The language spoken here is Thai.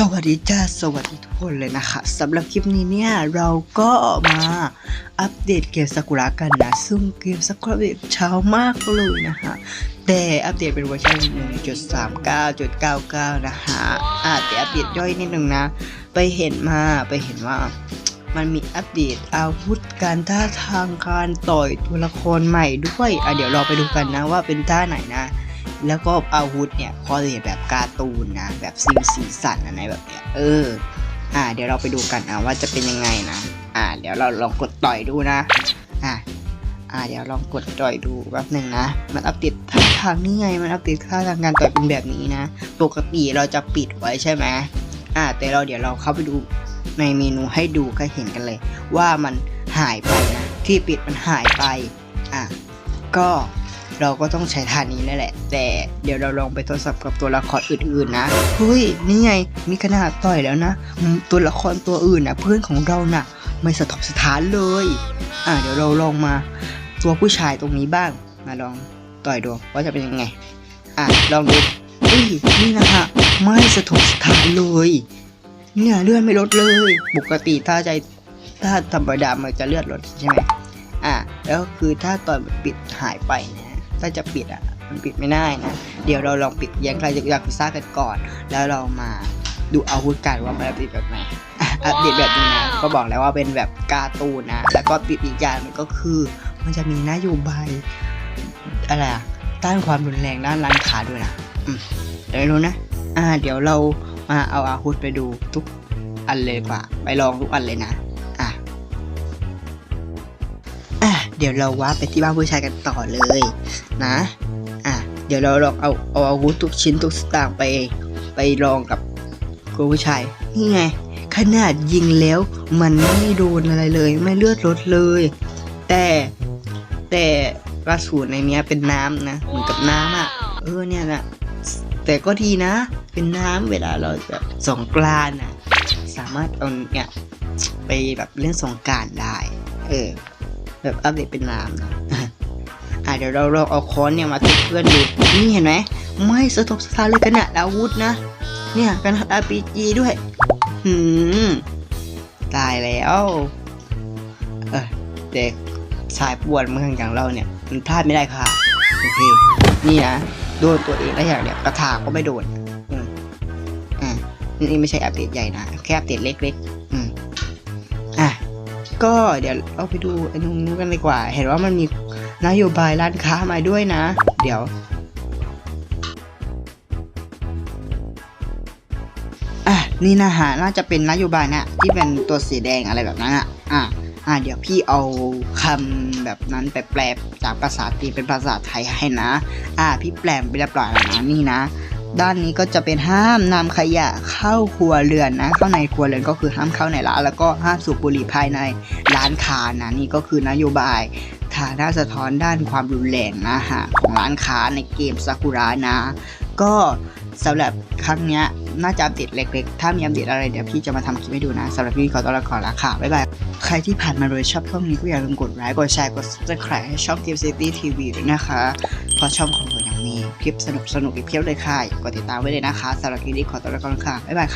สวัสดีจ้าสวัสดีทุกคนเลยนะคะสำหรับคลิปนี้เนี่ย เราก็มาอัปเดตเกมซากุระกันนะ ซึ่งเกมซากุระเนี่ยเช้ามากเลยนะคะแต่อัปเดตเป็นเวอร์ชัน1.39.99 นะคะอ่าแต่อัปเดตย่อยนิดนึงนะ ไปเห็นมาไปเห็นว่ามันมีอัปเดตอาวุธการท่าทางการต่อยตัวละครใหม่ด้วยอะเดี๋ยวเราไปดูกันนะว่าเป็นท่าไหนนะ แล้วก็อาวุธเนี่ยคอเรียแบบการ์ตูนนะ แบบซีสีสันอะไรแบบเนี้ยเออ อ่า เดี๋ยวเราไปดูกันนะว่าจะเป็นยังไงนะ อ่า เดี๋ยวเราลองกดต่อยดูนะ อ่าอ่าเดี๋ยวลองกดต่อยดูแป๊บหนึ่งนะ มันอัปเดตท่าทางนี่ไง มันอัปเดตท่าทางการต่อยเป็นแบบนี้นะ ปกติเราจะปิดไว้ใช่ไหมอ่า แต่เราเดี๋ยวเราเข้าไปดูในเมนูให้ดูก็เห็นกันเลย ว่ามันหายไปนะที่ปิดมันหายไป อะก็ เราก็ต้องใช้ท่านี้นั่นแหละ แต่เดี๋ยวเราลองไปทดสอบกับตัวละครอื่นๆนะเฮ้ยนี่ไงมีขนาดต่อยแล้วนะ ตัวละครตัวอื่นนะเพื่อนของเราน่ะ ไม่สะทกสถานเลย อะเดี๋ยวเราลองมาตัวผู้ชายตรงนี้บ้างมาลองต่อยดูว่าจะเป็นยังไง อะลองดูเฮ้ยนี่นะฮะไม่สะทกสถานเลย เนี่ยเลือดไม่ลดเลยปกติถ้าใจถ้าธรรมดามันจะเลือดลดใช่ไหมอะแล้วคือถ้าตอนปิดหายไปนะ ถ้าจะปิดอะมันปิดไม่ได้นะ เดี๋ยวเราลองปิดแย้งใครจะอยากพิซ่ากันก่อน แล้วเรามาดูอาวุธกันว่ามันอัปเดตแบบไหนอะอัปเดตแบบนี้นะ ก็บอกแล้วว่าเป็นแบบการ์ตูนนะ แล้วก็ปิดอีกอย่างหนึงก็คือ มันจะมีนโยบายอะไรอะต้านความรุนแรงด้านร้านค้าด้วยนะอืมเดี๋ยวไม่รู้นะ อ่า เดี๋ยวเรามาเอาอาวุธไปดูทุกอันเลยดีกว่า ไปลองทุกอันเลยนะ เดี๋ยวเราว่าไปที่บ้านผู้ชายกันต่อเลยนะ อะ เดี๋ยวเราลองเอาเอาอาวุธทุกชิ้นทุกสตางค์ไปไปลองกับคุณผู้ชาย นี่ไง ขนาดยิงแล้วมันไม่โดนอะไรเลย ไม่เลือดลดเลย แต่แต่กระสุนในเนี้ยเป็นน้ำนะเหมือนกับน้ำอะ เออเนี่ยนะแต่ก็ดีนะ เป็นน้ำเวลาเราแบบสงกรานอะ สามารถเอาเนี่ยไปแบบเล่นสงกรารได้ เออ แบบอัปเดตเป็นน้ำนะอะเดี๋ยวเราลองเอาค้อนเนี่ยมาทุบเพื่อนดูนี่เห็นไหมไม่สะทกสถานเลยขนาดอาวุธนะ เนี่ยขนาด RPG ด้วยหืมตายแล้วเออเด็กชายปวดเมืองอย่างเราเนี่ยมันพลาดไม่ได้ค่ะโอเคนี่นะโดนตัวเองแล้วอย่างเนี้ยกระถางก็ไม่โดนอืมอ่านี่ไม่ใช่อัปเดตใหญ่นะแค่อัปเดตเล็กๆอืม ก็เดี๋ยวเราไปดูไอ้นู้นกันดีกว่า เห็นว่ามันมีนโยบายร้านค้ามาด้วยนะ เดี๋ยวอะนี่นะฮะน่าจะเป็นนโยบายนะที่เป็นตัวสีแดงอะไรแบบนั้นอะอะอะเดี๋ยวพี่เอาคำแบบนั้นไปแปลจากภาษาจีนเป็นภาษาไทยให้นะ อะพี่แปลไปเรียบร้อยแล้วนะนี่นะ ด้านนี้ก็จะเป็นห้ามนำขยะเข้าครัวเรือนนะเข้าในครัวเรือนก็คือห้ามเข้าในร้านแล้วก็ห้ามสูบบุหรี่ภายในร้านค้านะนี่ก็คือนโยบายฐานะสะท้อนด้านความรุนแรงนะฮะของร้านค้าในเกมซากุระนะ ก็สำหรับครั้งเนี้ย น่าจะอัปเดตเล็กๆ ถ้ามีอัปเดตอะไรเดี๋ยวพี่จะมาทำคลิปให้ดูนะสำหรับพี่ขอตัวลาก่อนละค่ะ บ๊ายบาย ใครที่ผ่านมาโดยชอบช่องนี้ก็อย่าลืมกดไลค์กดแชร์กด subscribe ให้ช่อง Game City TV ด้วยนะคะเพราะช่องของเรายังมีคลิปสนุกๆอีกเพียบเลยค่ะกดติดตามไว้เลยนะคะสำหรับคลิปนี้ขอตัวลาก่อนค่ะ บ๊ายบาย